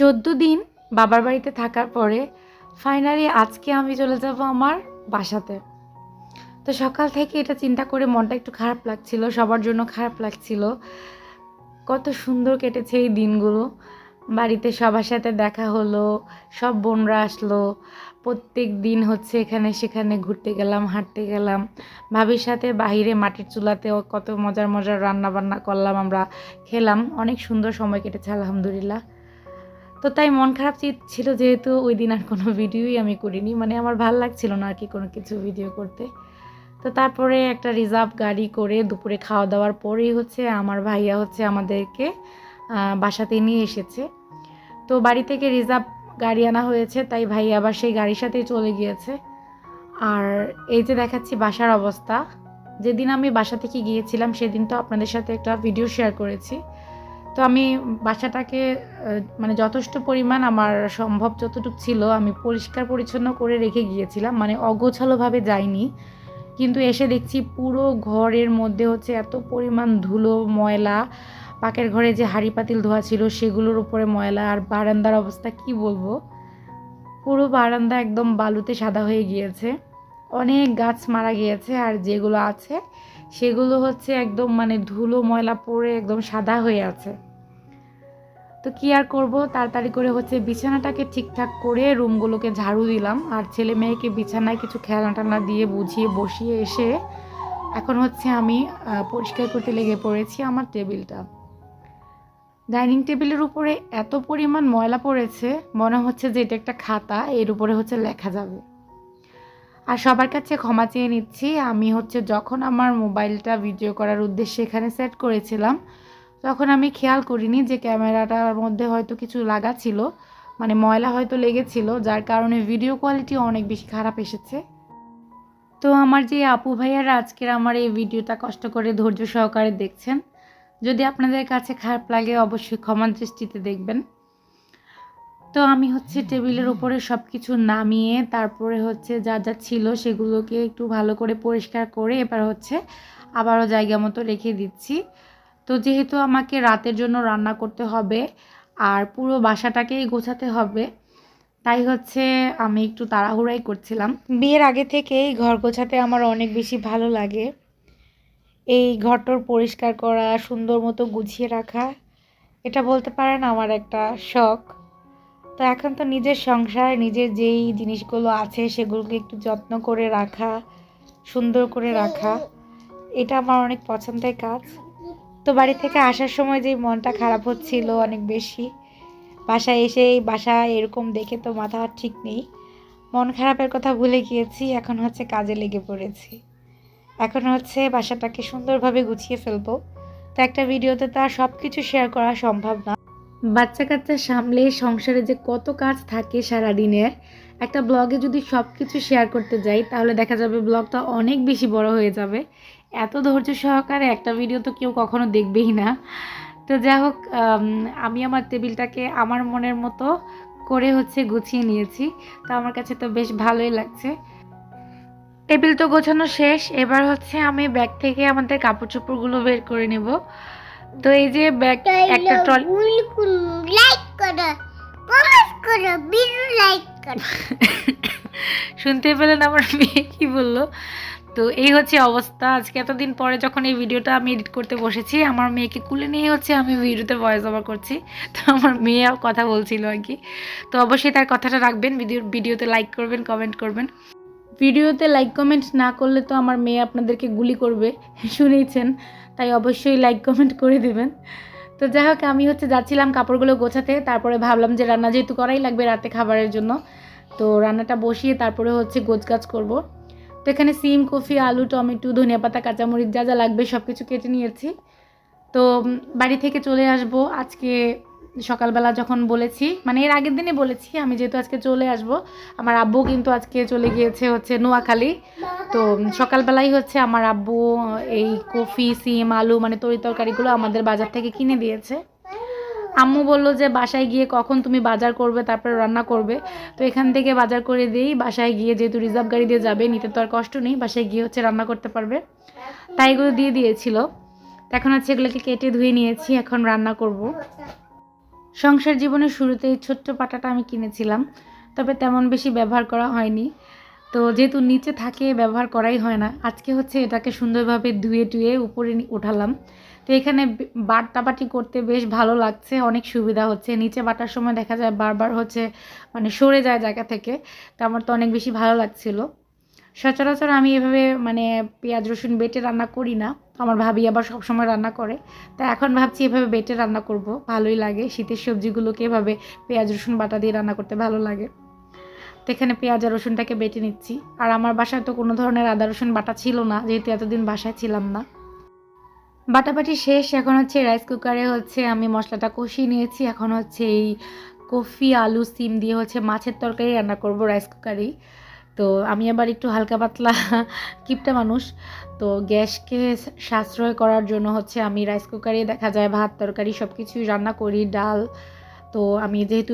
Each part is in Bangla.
এতদিন বাবার বাড়িতে থাকার পরে ফাইনালি আজকে আমি চলে যাব আমার বাসাতে। তো সকাল থেকে এটা চিন্তা করে মনটা একটু খারাপ লাগছিল, সবার জন্য খারাপ লাগছিল। কত সুন্দর কেটেছে এই দিনগুলো। বাড়িতে সবার সাথে দেখা হলো, সব বোনরা আসলো। প্রত্যেক দিন হচ্ছে এখানে সেখানে ঘুরতে গেলাম, হাঁটতে গেলাম। ভাবির সাথে বাহিরে মাটির চুলাতেও কত মজার মজার রান্না বান্না করলাম আমরা, খেলাম। অনেক সুন্দর সময় কেটেছে, আলহামদুলিল্লাহ। তো তাই মন খারাপ ছিল যেহেতু ওই দিন আর কোনো ভিডিওই আমি করিনি। মানে আমার ভালো লাগছিল না আর কি কোনো কিছু ভিডিও করতে। তো তারপরে একটা রিজার্ভ গাড়ি করে দুপুরে খাওয়া দাওয়ার পরেই হচ্ছে আমার ভাইয়া হচ্ছে আমাদেরকে বাসাতে নিয়ে এসেছে। তো বাড়ি থেকে রিজার্ভ গাড়ি আনা হয়েছে, তাই ভাই আবার সেই গাড়ির সাথেই চলে গিয়েছে। আর এই যে দেখাচ্ছি বাসার অবস্থা, যেদিন আমি বাসা থেকে গিয়েছিলাম সেদিন তো আপনাদের সাথে একটা ভিডিও শেয়ার করেছি। তো আমি বাসাটাকে মানে যথেষ্ট পরিমাণ আমার সম্ভব যতটুকু ছিল আমি পরিষ্কার পরিচ্ছন্ন করে রেখে গিয়েছিলাম। মানে অগোছালোভাবে যাইনি। কিন্তু এসে দেখছি পুরো ঘরের মধ্যে হচ্ছে এত পরিমাণ ধুলো, ময়লা, পাকের ঘরে যে হাঁড়ি পাতিল ধোয়া ছিল সেগুলোর উপরে ময়লা আর বারান্দার অবস্থা কি বলব? পুরো বারান্দা একদম বালুতে সাদা হয়ে গিয়েছে। অনেক গাছ মারা গিয়েছে আর যেগুলো আছে সেগুলো হচ্ছে একদম মানে ধুলো, ময়লা পড়ে একদম সাদা হয়ে আছে। তো কি আর করব? তাড়াতাড়ি করে হচ্ছে বিছানাটাকে ঠিকঠাক করে রুমগুলোকে ঝাড়ু দিলাম। আর ছেলে মেয়েকে বিছানায় কিছু খেলনা টানা দিয়ে বুঝিয়ে বসিয়ে এসে এখন হচ্ছে আমি পরিষ্কার করতে লেগে পড়েছি আমার টেবিলটা। ডাইনিং টেবিলের উপরে এত পরিমাণ ময়লা পড়েছে, মনে হচ্ছে যে এটা একটা খাতা, এর উপরে হচ্ছে লেখা যাবে। আর সবার কাছে ক্ষমা চেয়ে নিচ্ছি, আমি হচ্ছে যখন আমার মোবাইলটা ভিডিও করার উদ্দেশ্যে এখানে সেট করেছিলাম তখন আমি খেয়াল করিনি যে ক্যামেরাটার মধ্যে হয়তো কিছু লাগা ছিল মানে ময়লা হয়তো লেগেছিল, যার কারণে ভিডিও কোয়ালিটি অনেক বেশি খারাপ এসেছে। তো আমার যে আপু ভাইয়ারা আজকের আমার এই ভিডিওটা কষ্ট করে ধৈর্য সহকারে দেখছেন, যদি আপনাদের কাছে খারাপ লাগে অবশ্যই ক্ষমা দৃষ্টিতে দেখবেন। তো আমি হচ্ছে টেবিলের উপরে সব কিছু নামিয়ে, তারপরে হচ্ছে যা যা ছিল সেগুলোকে একটু ভালো করে পরিষ্কার করে, এবার হচ্ছে আবারও জায়গা মতো রেখে দিচ্ছি। তো যেহেতু আমাকে রাতের জন্য রান্না করতে হবে আর পুরো বাসাটাকেই গোছাতে হবে, তাই হচ্ছে আমি একটু তাড়াহুড়াই করছিলাম। বিয়ের আগে থেকেই ঘর গোছাতে আমার অনেক বেশি ভালো লাগে। এই ঘরটর পরিষ্কার করা, সুন্দর মতো গুছিয়ে রাখা, এটা বলতে পারেন আমার একটা শখ। তো এখন তো নিজের সংসার, নিজের যেই জিনিসগুলো আছে সেগুলোকে একটু যত্ন করে রাখা, সুন্দর করে রাখা, এটা আমার অনেক পছন্দের কাজ। তো বাড়ি থেকে আসার সময় যে মনটা খারাপ হচ্ছিল অনেক বেশি। বাসায় এসে বাসা এরকম দেখে তো মাথা ঠিক নেই। মন খারাপের কথা ভুলে গিয়েছি, এখন হচ্ছে কাজে লেগে পড়েছি। এখন হচ্ছে বাসাটাকে সুন্দরভাবে গুছিয়ে ফেলব। তো একটা ভিডিওতে তো আর সব কিছু শেয়ার করা সম্ভব না। বাচ্চা কাচ্চা সামলে সংসারে যে কত কাজ থাকে সারাদিনের, একটা ব্লগে যদি সব কিছু শেয়ার করতে যাই, তাহলে দেখা যাবে ব্লগটা অনেক বেশি বড় হয়ে যাবে। এত ধৈর্য সহকারে একটা ভিডিও তো কেউ কখনো দেখবেই না। তো যাই হোক আম, আমি আমার টেবিলটাকে আমার মনের মতো করে হচ্ছে গুছিয়ে নিয়েছি। তো আমার কাছে তো বেশ ভালোই লাগছে। টেবিল তো গোছানো শেষ এবার হচ্ছে আমি ব্যাগ থেকে আমাদের কাপড় চোপড়গুলো বের করে নেব। তো এই যে ব্যাগ একটা ট্রলি লাইক করো কমেন্ট করো লাইক করো। শুনতে পেলেন আমার মেয়ে কি বলল? তো এই হচ্ছে অবস্থা। আজকে এতদিন পরে যখন এই ভিডিওটা আমি এডিট করতে বসেছি, আমার মেয়েকে কুলে নিয়ে হচ্ছে আমি ভিডিওতে ভয়েস ওভার করছি। তো আমার মেয়ে কথা বলছিল আর কি। তো অবশ্যই তার কথাটা রাখবেন, ভিডিও, ভিডিওতে লাইক করবেন কমেন্ট করবেন। ভিডিওতে লাইক কমেন্ট না করলে তো আমার মেয়ে আপনাদেরকে গুলি করবে শুনেইছেন তাই অবশ্যই লাইক কমেন্ট করে দেবেন। তো যাই হোক, আমি হচ্ছে যাচ্ছিলাম কাপড়গুলো গোছাতে, তারপরে ভাবলাম যে রান্না যেহেতু করাই লাগবে রাতে খাবারের জন্য, তো রান্নাটা বসিয়ে তারপরে হচ্ছে গোছগাছ করব। তো এখানে সিম, কফি, আলু, টমেটো, ধনিয়া পাতা, কাঁচামরিচ যা যা লাগবে সব কিছু কেটে নিয়েছি। তো বাড়ি থেকে চলে আসব আজকে সকালবেলা যখন বলেছি মানে এর আগের দিনে বলেছি, আমি যেহেতু আজকে চলে আসব, আমার আব্বু কিন্তু আজকে চলে গিয়েছে হচ্ছে নোয়াখালী। তো সকালবেলাই হচ্ছে আমার আব্বু, এই কফি, সিম, আলু মানে তরি তরকারিগুলো আমাদের বাজার থেকে কিনে দিয়েছে। আম্মু বলল যে, বাসায় গিয়ে কখন তুমি বাজার করবে? তারপরে রান্না করবে। তো এখান থেকে বাজার করে দিয়েই বাসায় গিয়ে যেহেতু রিজার্ভ গাড়ি দিয়ে যাবে, নিতে তো আর কষ্ট নেই, বাসায় গিয়ে হচ্ছে রান্না করতে পারবে। তাই এগুলো দিয়ে দিয়েছিল। এখন হচ্ছে এগুলোকে কেটে ধুয়ে নিয়েছি, এখন রান্না করব। সংসার জীবনের শুরুতে এই ছোট্ট পাটাটা আমি কিনেছিলাম, তবে তেমন বেশি ব্যবহার করা হয়নি। তো যেহেতু নিচে থাকে, ব্যবহার করাই হয় না, আজকে হচ্ছে এটাকে সুন্দরভাবে ধুয়ে টুয়ে উপরে উঠালাম তো এখানে বাটাবাটি করতে বেশ ভালো লাগছে, অনেক সুবিধা হচ্ছে। নিচে বাটার সময় দেখা যায় বারবার হচ্ছে মানে সরে যায় জায়গা থেকে, তো আমার তো অনেক বেশি ভালো লাগছিল। সচরাচর আমি এভাবে মানে পেঁয়াজ, রসুন বেটে রান্না করি না, আমার ভাবি আবার সবসময় রান্না করে। তা এখন ভাবছি এভাবে বেটে রান্না করব, ভালোই লাগে। শীতের সবজিগুলোকে এভাবে পেঁয়াজ, রসুন বাটা দিয়ে রান্না করতে ভালো লাগে। তো এখানে পেঁয়াজ আর রসুনটাকে বেটে নিচ্ছি। আর আমার বাসায় তো কোনো ধরনের আদা, রসুন বাটা ছিল না, যেহেতু এতদিন বাসায় ছিলাম না। বাটাবাটি শেষ, এখন হচ্ছে রাইস কুকারে হচ্ছে আমি মশলাটা কষিয়ে নিয়েছি। এখন হচ্ছে এই কফি, আলু, সিম দিয়ে হচ্ছে মাছের তরকারি রান্না করব রাইস কুকারেই তো আমি আবার একটু হালকা পাতলা কিপটা মানুষ। তো গ্যাসকে সাশ্রয় করার জন্য হচ্ছে আমি রাইস কুকারে দেখা যায় ভাত, তরকারি সব কিছুই রান্না করি, ডাল। তো আমি যেহেতু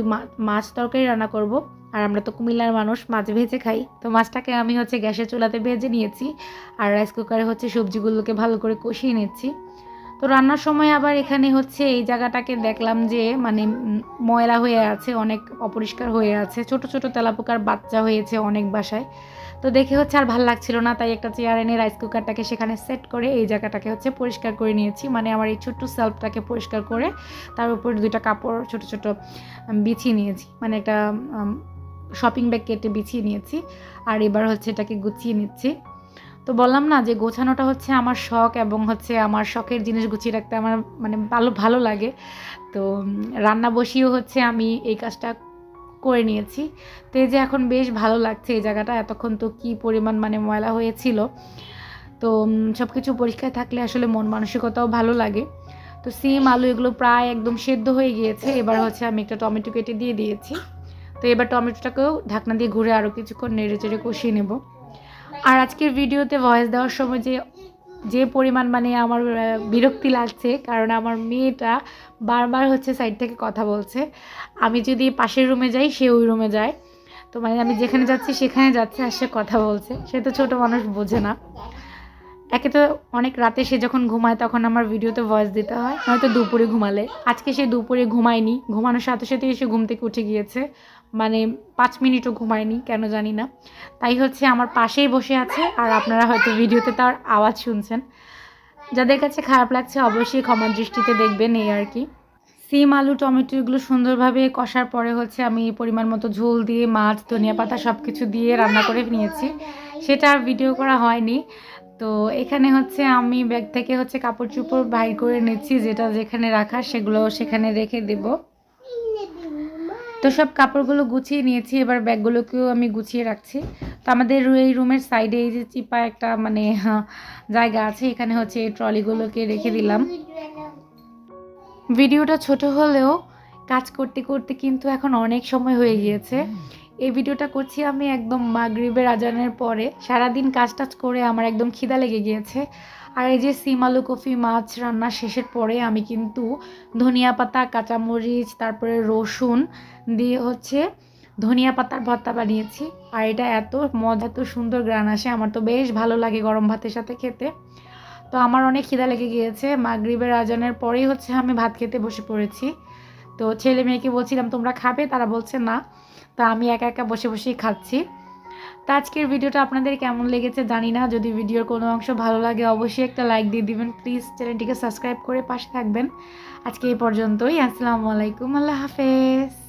মাছ তরকারি রান্না করব, আর আমরা তো কুমিল্লার মানুষ, মাছ ভেজে খাই। তো মাছটাকে আমি হচ্ছে গ্যাসের চুলাতে ভেজে নিয়েছি, আর রাইস কুকারে হচ্ছে সবজিগুলোকে ভালো করে কষিয়ে নিচ্ছি। তো রান্নার সময় আবার এখানে হচ্ছে এই জায়গাটাকে দেখলাম যে মানে ময়লা হয়ে আছে, অনেক অপরিষ্কার হয়ে আছে। ছোট ছোট তেলাপোকার বাচ্চা হয়েছে অনেক বাসায়। তো দেখে হচ্ছে আর ভালো লাগছিল না, তাই একটা চেয়ার এনে রাইস কুকারটাকে সেখানে সেট করে এই জায়গাটাকে হচ্ছে পরিষ্কার করে নিয়েছি। মানে আমার এই ছোট্ট সেলফটাকে পরিষ্কার করে তার উপর দুইটা কাপড়, ছোট ছোট বিছিয়ে নিয়েছি। মানে একটা শপিং ব্যাগ কেটে বিছিয়ে নিয়েছি। আর এবার হচ্ছে এটাকে গুছিয়ে নিচ্ছি। তো বললাম না যে গোছানোটা হচ্ছে আমার শখ এবং হচ্ছে আমার শখের জিনিস গুছিয়ে রাখতে আমার মানে ভালো ভালো লাগে। তো রান্না বসিয়েও হচ্ছে আমি এই কাজটা করে নিয়েছি। তো এই যে এখন বেশ ভালো লাগছে এই জায়গাটা, এতক্ষণ তো কি পরিমাণ মানে ময়লা হয়েছিল। তো সব কিছু পরিষ্কার থাকলে আসলে মন মানসিকতাও ভালো লাগে। তো সিম, আলু এগুলো প্রায় একদম সেদ্ধ হয়ে গিয়েছে, এবার হচ্ছে আমি একটা টমেটো কেটে দিয়ে দিয়েছি। তো এবার টমেটোটাকেও ঢাকনা দিয়ে ঘুরে আরও কিছুক্ষণ নেড়ে চেড়ে কষিয়ে নেব। আর আজকের ভিডিওতে ভয়েস দেওয়ার সময় যে যে পরিমাণ মানে আমার বিরক্তি লাগছে, কারণ আমার মেয়েটা বারবার হচ্ছে সাইড থেকে কথা বলছে। আমি যদি পাশের রুমে যাই, সে ওই রুমে যায়। তো মানে আমি যেখানে যাচ্ছি, সেখানে যাচ্ছে আর সে কথা বলছে। সে তো ছোটো মানুষ, বোঝে না। একে তো অনেক রাতে সে যখন ঘুমায়, তখন আমার ভিডিওতে ভয়েস দিতে হয়। নয়তো দুপুরে ঘুমালে। আজকে সে দুপুরে ঘুমায়নি। ঘুমানোর সাথে সাথে এসে ঘুম থেকে উঠে গিয়েছে। মানে পাঁচ মিনিটও ঘুমায়নি, কেন জানি না। তাই হচ্ছে আমার পাশেই বসে আছে, আর আপনারা হয়তো ভিডিওতে তার আওয়াজ শুনছেন। যাদের কাছে খারাপ লাগছে অবশ্যই ক্ষমার দৃষ্টিতে দেখবেন এই আর কি। সিম, আলু, টমেটো এগুলো সুন্দরভাবে কষার পরে হচ্ছে আমি পরিমাণ মতো ঝোল দিয়ে, মাছ, ধনিয়া পাতা সব কিছু দিয়ে রান্না করে নিয়েছি। সেটা আর ভিডিও করা হয়নি। তো এখানে হচ্ছে আমি ব্যাগ থেকে হচ্ছে কাপড় চোপড় বাইর করে নিচ্ছি, যেটা যেখানে রাখা সেগুলো সেখানে রেখে দেব। তো সব কাপড়গুলো গুছিয়ে নিয়েছি, এবার ব্যাগগুলোকেও আমি গুছিয়ে রাখছি। তো আমাদের এই রুমের সাইডে এই যে চিপা একটা মানে জায়গা আছে, এখানে হচ্ছে ট্রলিগুলোকে রেখে দিলাম। ভিডিওটা ছোট হলেও কাজ করতে করতে কিন্তু এখন অনেক সময় হয়ে গিয়েছে। এই ভিডিওটা করছি আমি একদম মাগরিবের আজানের পরে। সারাদিন কাজ টাজ করে আমার একদম খিদা লেগে গিয়েছে। আর এই যে সিম, আলু, কফি, মাছ রান্না শেষের পরে আমি কিন্তু ধনিয়া পাতা, কাঁচামরিচ, তারপরে রসুন দিয়ে হচ্ছে ধনিয়া পাতার ভর্তা বানিয়েছি। আর এটা এত মজা, এত সুন্দর গ্রান আসে, আমার তো বেশ ভালো লাগে গরম ভাতের সাথে খেতে। তো আমার অনেক খিদা লেগে গিয়েছে, মাগরিবের আজানের পরেই হচ্ছে আমি ভাত খেতে বসে পড়েছি। তো ছেলে মেয়েকে বলছিলাম, তোমরা খাবে? তারা বলছে, না। তা আমি একা একা বসে বসেই খাচ্ছি। তো আজকের ভিডিওটা আপনাদের কেমন লেগেছে জানি না। যদি ভিডিওর কোনো অংশ ভালো লাগে, অবশ্যই একটা লাইক দিয়ে দিবেন। প্লিজ চ্যানেলটিকে সাবস্ক্রাইব করে পাশে থাকবেন। আজকে এই পর্যন্তই। আসসালামু আলাইকুম। আল্লাহ হাফেজ।